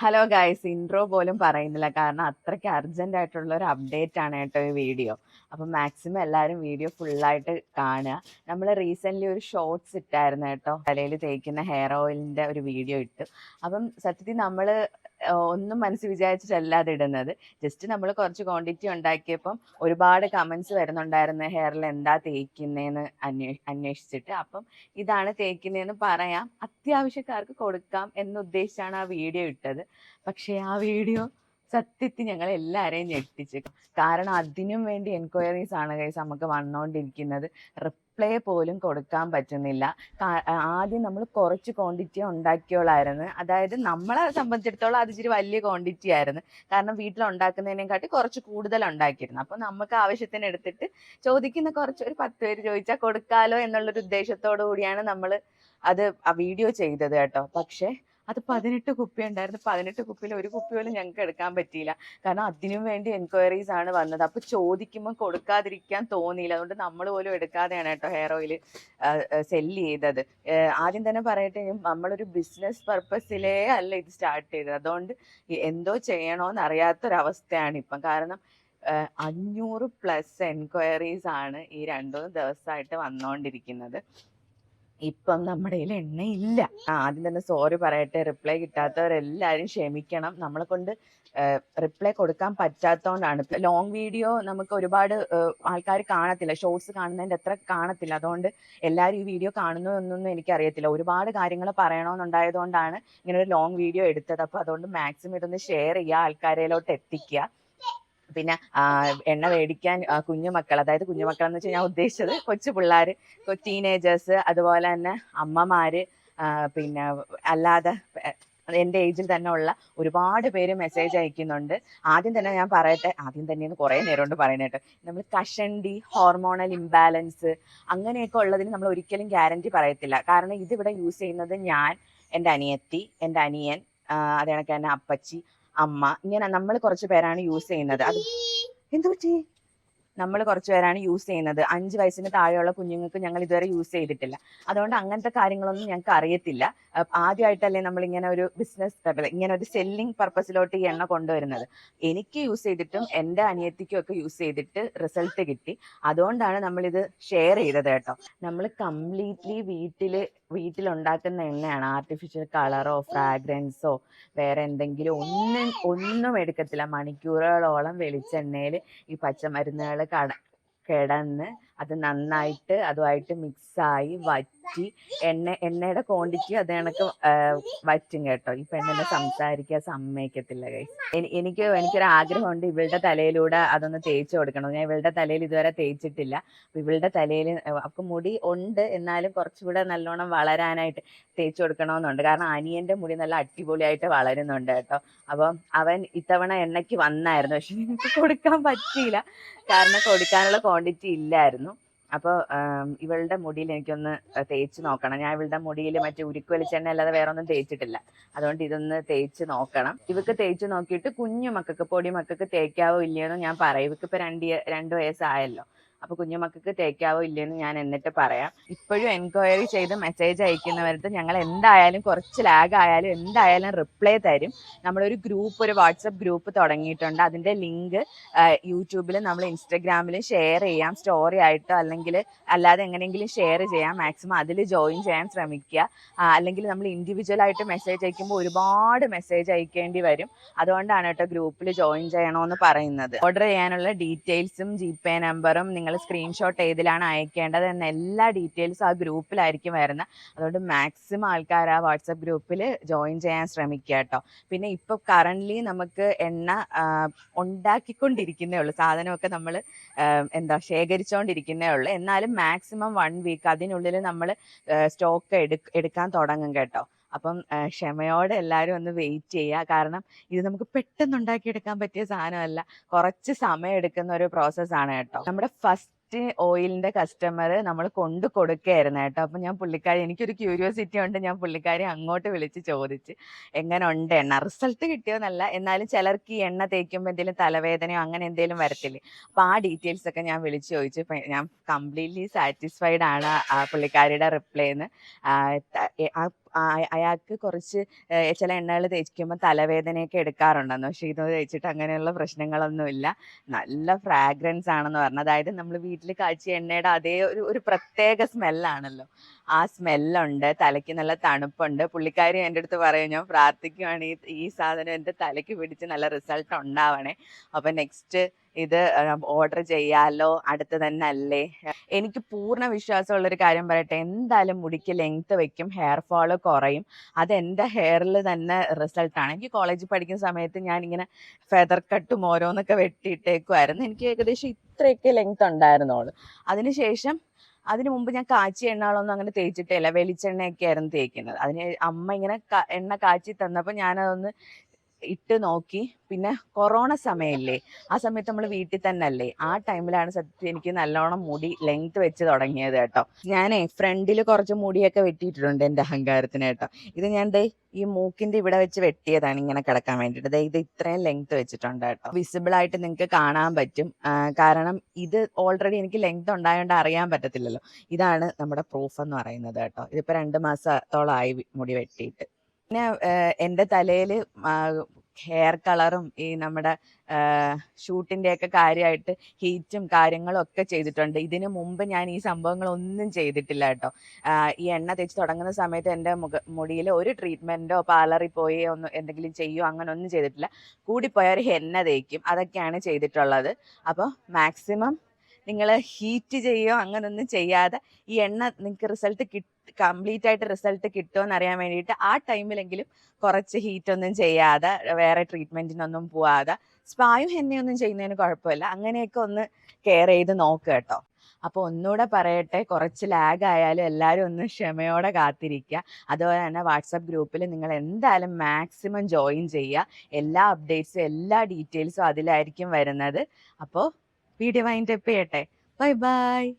Hello guys intro പോലും പറയുന്നില്ല. കാരണം അത്രയ്ക്ക് അർജന്റ് ആയിട്ടുള്ള ഒരു അപ്ഡേറ്റ് ആണ് കേട്ടോ ഈ വീഡിയോ അപ്പം മാക്സിമം എല്ലാവരും വീഡിയോ ഫുള്ളായിട്ട് കാണുക. നമ്മൾ റീസെന്റ്ലി ഒരു ഷോർട്സ് ഇട്ടായിരുന്നു കേട്ടോ. തലയിൽ തേക്കുന്ന ഹെയർ ഓയിലിന്റെ ഒരു വീഡിയോ ഇട്ടു. അപ്പം സത്യത്തിൽ നമ്മൾ ഒന്നും മനസ്സ് വിചാരിച്ചിട്ടല്ല അത് ഇടുന്നത്. ജസ്റ്റ് നമ്മൾ കുറച്ച് ക്വാണ്ടിറ്റി ഉണ്ടാക്കിയപ്പം ഒരുപാട് കമൻസ് വരുന്നുണ്ടായിരുന്നു. ഹെയറിൽ എന്താ തേക്കുന്നതെന്ന് അന്വേ അന്വേഷിച്ചിട്ട്. അപ്പം ഇതാണ് തേക്കുന്നതെന്ന് പറയാം. അത്യാവശ്യക്കാർക്ക് കൊടുക്കാം എന്നുദ്ദേശിച്ചാണ് ആ വീഡിയോ ഇട്ടത്. പക്ഷേ ആ വീഡിയോ സത്യത്തിൽ ഞങ്ങൾ എല്ലാവരെയും ഞെട്ടിച്ചു. കാരണം അതിനും വേണ്ടി എൻക്വയറീസ് ആണ് കൈസ് നമുക്ക് വന്നുകൊണ്ടിരിക്കുന്നത് റിപ്ലൈ പോലും കൊടുക്കാൻ പറ്റുന്നില്ല. ആദ്യം നമ്മൾ കുറച്ച് ക്വാണ്ടിറ്റി ഉണ്ടാക്കിയോളായിരുന്നു. അതായത് നമ്മളെ സംബന്ധിച്ചിടത്തോളം അത് ഇച്ചിരി വലിയ ക്വാണ്ടിറ്റി ആയിരുന്നു. കാരണം വീട്ടിൽ ഉണ്ടാക്കുന്നതിനെക്കാട്ടി കുറച്ച് കൂടുതൽ ഉണ്ടാക്കിയിരുന്നു. അപ്പോൾ നമുക്ക് ആവശ്യത്തിന് എടുത്തിട്ട് ചോദിക്കുന്ന കുറച്ച് ഒരു പത്ത് പേര് ചോദിച്ചാൽ കൊടുക്കാലോ എന്നുള്ളൊരു ഉദ്ദേശത്തോടു കൂടിയാണ് നമ്മൾ അത് വീഡിയോ ചെയ്തത് കേട്ടോ. പക്ഷേ അത് പതിനെട്ട് കുപ്പി ഉണ്ടായിരുന്നു. പതിനെട്ട് കുപ്പിയിൽ ഒരു കുപ്പി പോലും ഞങ്ങൾക്ക് എടുക്കാൻ പറ്റിയില്ല. കാരണം അതിനും വേണ്ടി എൻക്വയറീസ് ആണ് വന്നത്. അപ്പോൾ ചോദിക്കുമ്പോൾ കൊടുക്കാതിരിക്കാൻ തോന്നിയില്ല. അതുകൊണ്ട് നമ്മൾ പോലും എടുക്കാതെയാണ് കേട്ടോ ഹെയർ ഓയിൽ സെല്ല് ചെയ്തത്. ആദ്യം തന്നെ പറയട്ടെ നമ്മളൊരു ബിസിനസ് പർപ്പസിലേ അല്ല ഇത് സ്റ്റാർട്ട് ചെയ്തത്. അതുകൊണ്ട് എന്തോ ചെയ്യണോന്ന് അറിയാത്തൊരവസ്ഥയാണ് ഇപ്പം. കാരണം അഞ്ഞൂറ് പ്ലസ് എൻക്വയറീസ് ആണ് ഈ രണ്ടു ദിവസമായിട്ട് വന്നുകൊണ്ടിരിക്കുന്നത് ഇപ്പം നമ്മുടെ കയ്യിൽ എണ്ണയില്ല. ആദ്യം തന്നെ സോറി പറയട്ടെ. റിപ്ലൈ കിട്ടാത്തവരെല്ലാവരും ക്ഷമിക്കണം. നമ്മളെ കൊണ്ട് റിപ്ലൈ കൊടുക്കാൻ പറ്റാത്തതുകൊണ്ടാണ് ലോങ് വീഡിയോ നമുക്ക് ഒരുപാട് ആൾക്കാർ കാണത്തില്ല. ഷോർട്സ് കാണുന്നതിന്റെ അത്ര കാണത്തില്ല. അതുകൊണ്ട് എല്ലാവരും ഈ വീഡിയോ കാണുന്നു എന്നൊന്നും എനിക്കറിയത്തില്ല. ഒരുപാട് കാര്യങ്ങൾ പറയണമെന്നുണ്ടായതുകൊണ്ടാണ് ഇങ്ങനെ ഒരു ലോങ് വീഡിയോ എടുത്തത്. അപ്പോൾ അതുകൊണ്ട് മാക്സിമം ഇതൊന്ന് ഷെയർ ചെയ്യുക ആൾക്കാരിലോട്ട് എത്തിക്കുക. പിന്നെ എണ്ണ മേടിക്കാൻ കുഞ്ഞുമക്കൾ കുഞ്ഞു മക്കൾ അതായത് കുഞ്ഞുമക്കൾ എന്ന് വെച്ചാൽ ഞാൻ ഉദ്ദേശിച്ചത് കൊച്ചു പിള്ളേർ ടീനേജേഴ്സ് അതുപോലെ തന്നെ അമ്മമാര് പിന്നെ അല്ലാതെ എന്റെ ഏജിൽ തന്നെ ഉള്ള ഒരുപാട് പേര് മെസ്സേജ് അയക്കുന്നുണ്ട്. ആദ്യം തന്നെ ഞാൻ പറയട്ടെ ആദ്യം തന്നെ കുറേ നേരം കൊണ്ട് പറയുന്നത് കേട്ടോ. നമ്മൾ കഷണ്ടി ഹോർമോണൽ ഇംബാലൻസ് അങ്ങനെയൊക്കെ ഉള്ളതിന് നമ്മൾ ഒരിക്കലും ഗ്യാരണ്ടി പറയത്തില്ല. കാരണം ഇതിവിടെ യൂസ് ചെയ്യുന്നത് ഞാൻ എന്റെ അനിയത്തി എന്റെ അനിയൻ അതേ കണക്ക് തന്നെ അപ്പച്ചി അമ്മ. ഇങ്ങനെ നമ്മൾ കുറച്ച് പേരാണ് യൂസ് ചെയ്യുന്നത്. അത് എന്ത് പറ്റി? നമ്മൾ കുറച്ച് പേരാണ് യൂസ് ചെയ്യുന്നത്. അഞ്ച് വയസ്സിന് താഴെയുള്ള കുഞ്ഞുങ്ങൾക്ക് ഞങ്ങൾ ഇതുവരെ യൂസ് ചെയ്തിട്ടില്ല. അതുകൊണ്ട് അങ്ങനത്തെ കാര്യങ്ങളൊന്നും ഞങ്ങൾക്ക് അറിയത്തില്ല. ആദ്യമായിട്ടല്ലേ നമ്മൾ ഇങ്ങനെ ഒരു ബിസിനസ് ഇങ്ങനെ ഒരു സെല്ലിംഗ് പർപ്പസിലോട്ട് ഈ എണ്ണ കൊണ്ടുവരുന്നത്. എനിക്ക് യൂസ് ചെയ്തിട്ടും എന്റെ അനിയത്തിക്കും ഒക്കെ യൂസ് ചെയ്തിട്ട് റിസൾട്ട് കിട്ടി. അതുകൊണ്ടാണ് നമ്മളിത് ഷെയർ ചെയ്തത് കേട്ടോ. നമ്മൾ കംപ്ലീറ്റ്ലി വീട്ടിൽ വീട്ടിലുണ്ടാക്കുന്ന എണ്ണയാണ്. ആർട്ടിഫിഷ്യൽ കളറോ ഫ്രാഗ്രൻസോ വേറെ എന്തെങ്കിലും ഒന്നും ഒന്നും എടുക്കത്തില്ല. മണിക്കൂറുകളോളം വെളിച്ചെണ്ണയിൽ ഈ പച്ചമരുന്നുകൾ കട കിടന്ന് അത് നന്നായിട്ട് അതുമായിട്ട് മിക്സായി വറ്റി എണ്ണ എണ്ണയുടെ ക്വാണ്ടിറ്റി അത് കണക്ക് വറ്റും കേട്ടോ. ഈ പെണ്ണിനെ സംസാരിക്കാൻ സമ്മതിക്കത്തില്ല എനിക്ക് എനിക്കൊരു ആഗ്രഹമുണ്ട് ഇവളുടെ തലയിലൂടെ അതൊന്ന് തേച്ച് കൊടുക്കണം. ഞാൻ ഇവളുടെ തലയിൽ ഇതുവരെ തേച്ചിട്ടില്ല. അപ്പൊ ഇവളുടെ തലയിൽ അവൾക്ക് മുടി ഉണ്ട് എന്നാലും കുറച്ചുകൂടെ നല്ലോണം വളരാനായിട്ട് തേച്ച് കൊടുക്കണമെന്നുണ്ട്. കാരണം അനിയന്റെ മുടി നല്ല അടിപൊളിയായിട്ട് വളരുന്നുണ്ട് കേട്ടോ. അപ്പം അവൻ ഇത്തവണ എണ്ണയ്ക്ക് വന്നായിരുന്നു. പക്ഷെ എനിക്ക് കൊടുക്കാൻ പറ്റിയില്ല. കാരണം കൊടുക്കാനുള്ള ക്വാണ്ടിറ്റി ഇല്ലായിരുന്നു. അപ്പോൾ ഇവളുടെ മുടിയിൽ എനിക്കൊന്ന് തേച്ച് നോക്കണം. ഞാൻ ഇവളുടെ മുടിയിൽ മറ്റേ ഉരുക്ക് വെളിച്ചെണ്ണ അല്ലാതെ വേറെ ഒന്നും തേച്ചിട്ടില്ല. അതുകൊണ്ട് ഇതൊന്ന് തേച്ച് നോക്കണം. ഇവക്ക് തേച്ച് നോക്കിയിട്ട് കുഞ്ഞു മക്കൾക്ക് പൊടി മക്കൾക്ക് തേക്കാവോ ഇല്ലയോ എന്ന് ഞാൻ പറയാം. ഇവക്ക് ഇപ്പൊ രണ്ട് രണ്ട് വയസ്സായല്ലോ. അപ്പൊ കുഞ്ഞുമക്കൾക്ക് തേക്കാവോ ഇല്ലെന്ന് ഞാൻ എന്നിട്ട് പറയാം. ഇപ്പോഴും എൻക്വയറി ചെയ്ത് മെസ്സേജ് അയക്കുന്നവർക്ക് ഞങ്ങൾ എന്തായാലും കുറച്ച് ലാഗ് ആയാലും എന്തായാലും റിപ്ലൈ തരും. നമ്മളൊരു ഗ്രൂപ്പ് ഒരു വാട്സപ്പ് ഗ്രൂപ്പ് തുടങ്ങിയിട്ടുണ്ട്. അതിന്റെ ലിങ്ക് യൂട്യൂബിൽ നമ്മൾ ഇൻസ്റ്റഗ്രാമിലും ഷെയർ ചെയ്യാം. സ്റ്റോറി ആയിട്ടോ അല്ലെങ്കിൽ അല്ലാതെ എങ്ങനെയെങ്കിലും ഷെയർ ചെയ്യാം. മാക്സിമം അതിൽ ജോയിൻ ചെയ്യാൻ ശ്രമിക്കുക. അല്ലെങ്കിൽ നമ്മൾ ഇൻഡിവിജ്വൽ ആയിട്ട് മെസ്സേജ് അയക്കുമ്പോൾ ഒരുപാട് മെസ്സേജ് അയക്കേണ്ടി വരും. അതുകൊണ്ടാണ് കേട്ടോ ഗ്രൂപ്പിൽ ജോയിൻ ചെയ്യണമെന്ന് പറയുന്നത്. ഓർഡർ ചെയ്യാനുള്ള ഡീറ്റെയിൽസും ജി പേ നമ്പറും നിങ്ങൾ സ്ക്രീൻഷോട്ട് ഏതിലാണ് അയക്കേണ്ടത് എന്ന എല്ലാ ഡീറ്റെയിൽസും ആ ഗ്രൂപ്പിലായിരിക്കും വരുന്നത്. അതുകൊണ്ട് മാക്സിമം ആൾക്കാർ ആ വാട്സപ്പ് ഗ്രൂപ്പിൽ ജോയിൻ ചെയ്യാൻ ശ്രമിക്കുക കേട്ടോ. പിന്നെ ഇപ്പോൾ കറന്റ്ലി നമുക്ക് എണ്ണ ഉണ്ടാക്കിക്കൊണ്ടിരിക്കുന്നേ ഉള്ളൂ. സാധനമൊക്കെ നമ്മൾ എന്താ ശേഖരിച്ചുകൊണ്ടിരിക്കുന്നേ ഉള്ളൂ. എന്നാലും മാക്സിമം വൺ വീക്ക് അതിനുള്ളിൽ നമ്മൾ സ്റ്റോക്ക് എടുക്കാൻ തുടങ്ങും കേട്ടോ. അപ്പം ക്ഷമയോടെ എല്ലാവരും ഒന്ന് വെയിറ്റ് ചെയ്യുക കാരണം ഇത് നമുക്ക് പെട്ടെന്ന് ഉണ്ടാക്കിയെടുക്കാൻ പറ്റിയ സാധനമല്ല. കുറച്ച് സമയം എടുക്കുന്ന ഒരു പ്രോസസ്സാണ് കേട്ടോ. നമ്മുടെ ഫസ്റ്റ് ഓയിലിന്റെ കസ്റ്റമർ നമ്മൾ കൊണ്ടു കൊടുക്കുകയായിരുന്നു കേട്ടോ. അപ്പം ഞാൻ പുള്ളിക്കാരി എനിക്കൊരു ക്യൂരിയോസിറ്റി ഉണ്ട്. ഞാൻ പുള്ളിക്കാരി അങ്ങോട്ട് വിളിച്ച് ചോദിച്ച് എങ്ങനെ ഉണ്ട് എണ്ണ റിസൾട്ട് കിട്ടിയോന്നല്ല. എന്നാലും ചിലർക്ക് ഈ എണ്ണ തേക്കുമ്പോൾ എന്തെങ്കിലും തലവേദനയോ അങ്ങനെ എന്തെങ്കിലും വരത്തില്ലേ? അപ്പോൾ ആ ഡീറ്റെയിൽസ് ഒക്കെ ഞാൻ വിളിച്ച് ചോദിച്ചു. ഞാൻ കംപ്ലീറ്റ്ലി സാറ്റിസ്ഫൈഡ് ആണ് ആ പുള്ളിക്കാരിയുടെ റിപ്ലൈന്ന് അയാൾക്ക് കുറച്ച് ചില എണ്ണകൾ തേക്കുമ്പോൾ തലവേദനയൊക്കെ എടുക്കാറുണ്ടെന്ന്. പക്ഷെ ഇത് തേച്ചിട്ട് അങ്ങനെയുള്ള പ്രശ്നങ്ങളൊന്നുമില്ല നല്ല ഫ്രാഗ്രൻസ് ആണെന്ന് പറഞ്ഞു. അതായത് നമ്മൾ വീട്ടിൽ കാച്ചിയ എണ്ണയുടെ അതേ ഒരു ഒരു പ്രത്യേക സ്മെല്ലാണല്ലോ. ആ സ്മെല്ലുണ്ട്. തലയ്ക്ക് നല്ല തണുപ്പുണ്ട്. പുള്ളിക്കാരി എന്റെ അടുത്ത് പറയും ഞാൻ പ്രാർത്ഥിക്കുവാണ് ഈ ഈ സാധനം എന്റെ തലയ്ക്ക് പിടിച്ച് നല്ല റിസൾട്ട് ഉണ്ടാവണേ. അപ്പം നെക്സ്റ്റ് ഇത് ഓർഡർ ചെയ്യാലോ അടുത്ത് തന്നെ അല്ലേ എനിക്ക് പൂർണ വിശ്വാസമുള്ളൊരു കാര്യം പറയട്ടെ. എന്തായാലും മുടിക്ക് ലെങ്ത് വെക്കും ഹെയർ ഫോൾ കുറയും. അത് എന്റെ ഹെയറിൽ തന്നെ റിസൾട്ടാണ് എനിക്ക് കോളേജിൽ പഠിക്കുന്ന സമയത്ത് ഞാൻ ഇങ്ങനെ ഫെദർ കട്ടും ഓരോന്നൊക്കെ വെട്ടിയിട്ടേക്കുമായിരുന്നു എനിക്ക് ഏകദേശം ഇത്രയൊക്കെ ലെങ്ത് ഉണ്ടായിരുന്നുള്ളൂ. അതിനുശേഷം അതിന് മുമ്പ് ഞാൻ കാച്ചി എണ്ണകളൊന്നും അങ്ങനെ തേച്ചിട്ടില്ല വെളിച്ചെണ്ണയൊക്കെ ആയിരുന്നു തേക്കുന്നത്. അതിന് അമ്മ ഇങ്ങനെ എണ്ണ കാച്ചി തന്നപ്പോൾ ഞാനതൊന്ന് ഇട്ട് നോക്കി. പിന്നെ കൊറോണ സമയമില്ലേ ആ സമയത്ത് നമ്മൾ വീട്ടിൽ തന്നെ അല്ലേ ആ ടൈമിലാണ് സത്യം എനിക്ക് നല്ലോണം മുടി ലെങ്ത് വെച്ച് തുടങ്ങിയത് കേട്ടോ. ഞാനേ ഫ്രണ്ടിൽ കുറച്ച് മുടിയൊക്കെ വെട്ടിയിട്ടുണ്ട് എന്റെ അഹങ്കാരത്തിന് കേട്ടോ. ഇത് ഞാൻ ദേ ഈ മൂക്കിന്റെ ഇവിടെ വെച്ച് വെട്ടിയതാണ് ഇങ്ങനെ കിടക്കാൻ വേണ്ടിയിട്ട്. ദേ ഇത് ഇത്രയും ലെങ്ത് വെച്ചിട്ടുണ്ട് കേട്ടോ. വിസിബിൾ ആയിട്ട് നിങ്ങൾക്ക് കാണാൻ പറ്റും. കാരണം ഇത് ഓൾറെഡി എനിക്ക് ലെങ്ത് ഉണ്ടായതുകൊണ്ട് അറിയാൻ പറ്റത്തില്ലല്ലോ. ഇതാണ് നമ്മുടെ പ്രൂഫ് എന്ന് പറയുന്നത് കേട്ടോ. ഇതിപ്പോ രണ്ട് മാസത്തോളമായി മുടി വെട്ടിയിട്ട്. പിന്നെ എന്റെ തലയിൽ ഹെയർ കളറും ഈ നമ്മുടെ ഷൂട്ടിന്റെ ഒക്കെ കാര്യമായിട്ട് ഹീറ്റും കാര്യങ്ങളും ഒക്കെ ചെയ്തിട്ടുണ്ട്. ഇതിനു മുമ്പ് ഞാൻ ഈ സംഭവങ്ങളൊന്നും ചെയ്തിട്ടില്ല കേട്ടോ. ഈ എണ്ണ തേച്ച് തുടങ്ങുന്ന സമയത്ത് എന്റെ മുഖ മുടിയിൽ ഒരു ട്രീറ്റ്മെന്റോ പാർലറിൽ പോയി ഒന്ന് എന്തെങ്കിലും ചെയ്യോ അങ്ങനെ ഒന്നും ചെയ്തിട്ടില്ല. കൂടിപ്പോയ ഒരു എണ്ണ തേക്കും. അതൊക്കെയാണ് ചെയ്തിട്ടുള്ളത്. അപ്പോൾ മാക്സിമം നിങ്ങൾ ഹീറ്റ് ചെയ്യുകയോ അങ്ങനൊന്നും ചെയ്യാതെ ഈ എണ്ണ നിങ്ങൾക്ക് റിസൾട്ട് കിട്ടി കംപ്ലീറ്റ് ആയിട്ട് റിസൾട്ട് കിട്ടുമോ അറിയാൻ വേണ്ടിയിട്ട് ആ ടൈമിലെങ്കിലും കുറച്ച് ഹീറ്റ് ഒന്നും ചെയ്യാതെ വേറെ ട്രീറ്റ്മെന്റിനൊന്നും പോവാതെ സ്പായും എണ്ണയൊന്നും ചെയ്യുന്നതിന് കുഴപ്പമില്ല. അങ്ങനെയൊക്കെ ഒന്ന് കെയർ ചെയ്ത് നോക്കുക കേട്ടോ. അപ്പോൾ ഒന്നുകൂടെ പറയട്ടെ കുറച്ച് ലാഗ് ആയാലും എല്ലാവരും ഒന്ന് ക്ഷമയോടെ കാത്തിരിക്കുക അതുപോലെ തന്നെ വാട്സപ്പ് ഗ്രൂപ്പിൽ നിങ്ങൾ എന്തായാലും മാക്സിമം ജോയിൻ ചെയ്യുക. എല്ലാ അപ്ഡേറ്റ്സും എല്ലാ ഡീറ്റെയിൽസും അതിലായിരിക്കും വരുന്നത്. അപ്പോൾ വീഡിയോ വൈൻഡപ്പ് ചെയ്യട്ടെ. Bye bye.